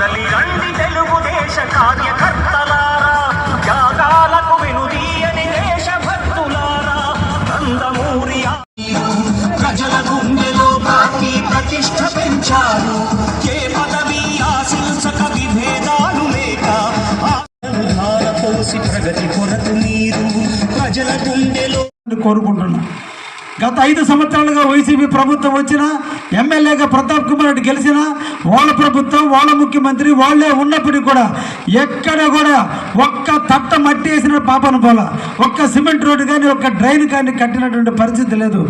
కదలి రండి తెలుగుదేశ కార్యకర్తలారా. త్యాగాలకు వినుదీయని దేశభక్తులారా. నందమూరి ప్రజల గుండెలో పార్టీ ప్రతిష్ట పెంచారు. ఏ పదవి ఆశించక విభేదాలు లేక పోసి ప్రగతి కొరకు మీరు ప్రజల గుండెలో కోరుకుంటున్నాను గత ఐదు సంవత్సరాలుగా వైసీపీ ప్రభుత్వం వచ్చినా ఎమ్మెల్యేగా ప్రతాప్ కుమార్ రెడ్డి గెలిచినా వాళ్ళ ప్రభుత్వం వాళ్ళ ముఖ్యమంత్రి వాళ్ళే ఉన్నప్పటికీ కూడా ఎక్కడ కూడా ఒక్క తట్ట మట్టి వేసిన పాపన పోల. ఒక్క సిమెంట్ రోడ్డు కానీ ఒక్క డ్రైన్ కానీ కట్టినటువంటి పరిస్థితి లేదు.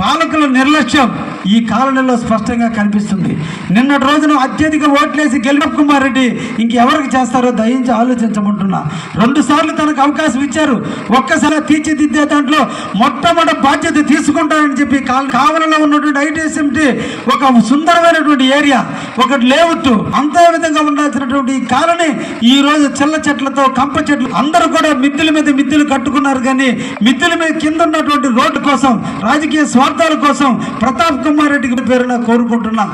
పాలకుల నిర్లక్ష్యం ఈ కాలనీలో స్పష్టంగా కనిపిస్తుంది. నిన్నటి రోజున అత్యధిక ఓట్లేసి గెలిప కుమార్ రెడ్డి ఇంకెవరికి చేస్తారో దయించి ఆలోచించమంటున్నా. రెండు సార్లు తనకు అవకాశం ఇచ్చారు. ఒక్కసారి తీర్చిదిద్దే దాంట్లో మొట్టమొదటి బాధ్యత తీసుకుంటారని చెప్పి కావలలో ఉన్నటువంటి ఐటీఎస్ఎంటీ ఒక సుందరమైనటువంటి ఏరియా ఒకటి లేఅవుట్ అంతే విధంగా ఉండాల్సినటువంటి ఈ కాలనీ ఈ రోజు చిల్ల చెట్లతో కంప చెట్లు అందరూ కూడా మిద్దెల మీద మిద్దెలు కట్టుకున్నారు కానీ మిద్దెల మీద కింద ఉన్నటువంటి రోడ్డు కోసం రాజకీయ స్వార్థాల కోసం ప్రతాప్ కుమార్ రెడ్డికి పేరున కోరుకుంటున్నా.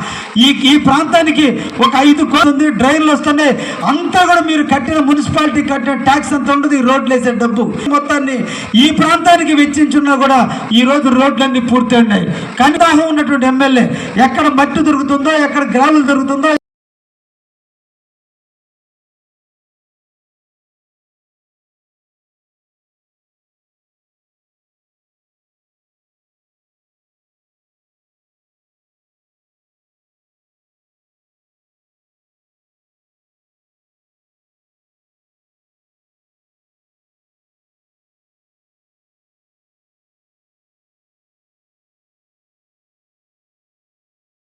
ఈ ఈ ప్రాంతానికి ఒక ఐదు కోట్లు ఉంది డ్రైన్లు వస్తున్నాయి. అంతా కూడా మీరు కట్టిన మున్సిపాలిటీ కట్టిన ట్యాక్స్ అంత ఉండదు ఈ రోడ్లు వేసే డబ్బు. మొత్తాన్ని ఈ ప్రాంతానికి వెచ్చించున్నా కూడా ఈ రోజు రోడ్లన్నీ పూర్తి ఉన్నాయి. కనిదాహం ఉన్నటువంటి ఎమ్మెల్యే ఎక్కడ మట్టి దొరుకుతుందో ఎక్కడ గ్రాములు దొరుకుతుందో